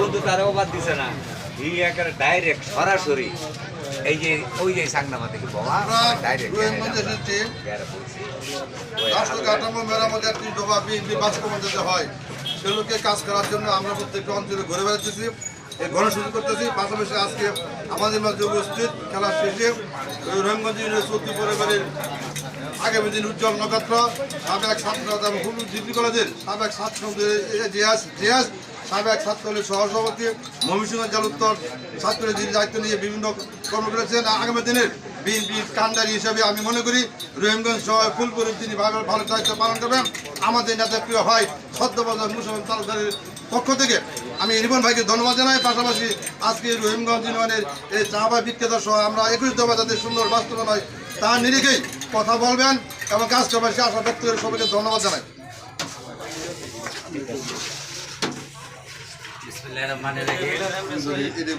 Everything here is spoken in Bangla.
বন্ধু তারাও বাদ দিছে না। এই একেবারে ডাইরেক্ট সরাসরি। এই যে ওই যে সাংনামা থেকে বাবা ডাইরেক্ট রাষ্ট্র কাঠামো মেরামতি একটি দফা বিএনপি বাস্তবায়ন যাতে হয় সেগুলোকে কাজ করার জন্য আমরা প্রত্যেকটা অঞ্চলে ঘুরে বেড়াতেছি এই গণসূচি করতেছি। পাশাপাশি আজকে আমাদের মাঝে উপস্থিত খেলার শেষে রহিমগঞ্জ ইউনিভার্সিটি পরিবারের আগামী দিন উজ্জ্বল নক্ষত্র সাবেক ছাত্র এবং হুলু ডিগ্রি কলেজের সাবেক ছাত্র জিয়াস জিয়াস সাবেক ছাত্রলীগ সহসভাপতি ময়মনসিংহ জেলা উত্তর ছাত্রলীগ যিনি দায়িত্ব নিয়ে বিভিন্ন কর্ম করেছেন, আগামী দিনের বিএনপি কান্ডারি হিসেবে আমি মনে করি রহিমগঞ্জ সহ ফুলপুরের তিনি ভালো দায়িত্ব পালন করবেন, আমাদের নেতা প্রিয় ভাই সদ্যবাজার মুসলমান তালুকদারের পক্ষ থেকে আমি রিপন ভাইকে ধন্যবাদ জানাই। পাশাপাশি আজকে রহিমগঞ্জ ইউনিয়নের এই চাহবা বিক্রেতা সহ আমরা একুশ দফা যাতে সুন্দর বাস্তবায়ন হয় তার নিরিখেই কথা বলবেন এবং কাজ করবেন সে আশা ব্যক্ত করে সবাইকে ধন্যবাদ জানাই। ఇది